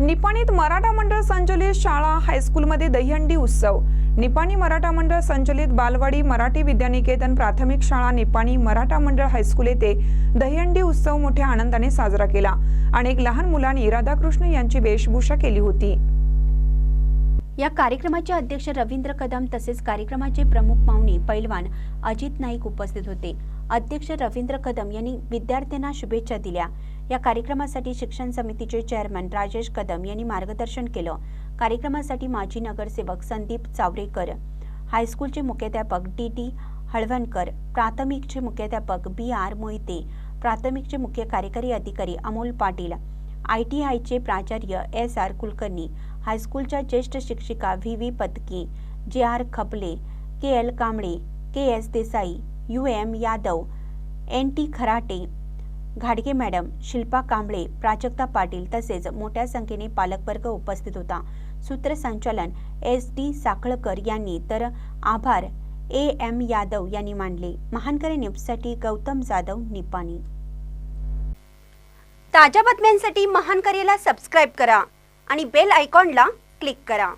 निपाणीत मराठा मंडळ संचलित शाळा हायस्कूलमध्ये दहीहंडी उत्सव. निपाणी मराठा मंडळ संचलित बालवाडी मराठी विद्यानिकेतन प्राथमिक शाळा निपाणी मराठा मंडळ हायस्कूल येथे दहीहंडी उत्सव मोठ्या आनंदाने साजरा केला अनेक लहान मुलांनी राधाकृष्ण यांची वेशभूषा केली होती. या कार्यक्रमाचे अध्यक्ष रवींद्र कदम तसेच कार्यक्रमाचे प्रमुख पाहुणे पैलवान अजित नाईक उपस्थित होते. अध्यक्ष रवींद्र कदम यांनी विद्यार्थ्यांना शुभेच्छा दिल्या. या कार्यक्रमासाठी शिक्षण समितीचे चेअरमन राजेश कदम यांनी मार्गदर्शन केलं. कार्यक्रमासाठी माजी नगरसेवक संदीप चावरेकर हायस्कूलचे मुख्याध्यापक डी टी हळवणकर प्राथमिकचे मुख्याध्यापक बी आर मोहिते प्राथमिकचे मुख्य कार्यकारी अधिकारी अमोल पाटील आय टी आयचे प्राचार्य एस आर कुलकर्णी हायस्कूलच्या ज्येष्ठ शिक्षिका V V Patki J R Khaple K L Kamble K S Desai U M Yadav N T Kharate घाडगे मॅडम शिल्पा कांबळे प्राजक्ता पाटील तसेच मोठ्या संख्येने पालकवर्ग उपस्थित होता. सूत्रसंचालन एस डी साखळकर यांनी तर आभार ए एम यादव यांनी मानले. महानकरी न्यूजसाठी गौतम जाधव निपाणी. ताज्या बातम्यांसाठी महानकरेला सबस्क्राईब करा आणि बेल आयकॉनला क्लिक करा.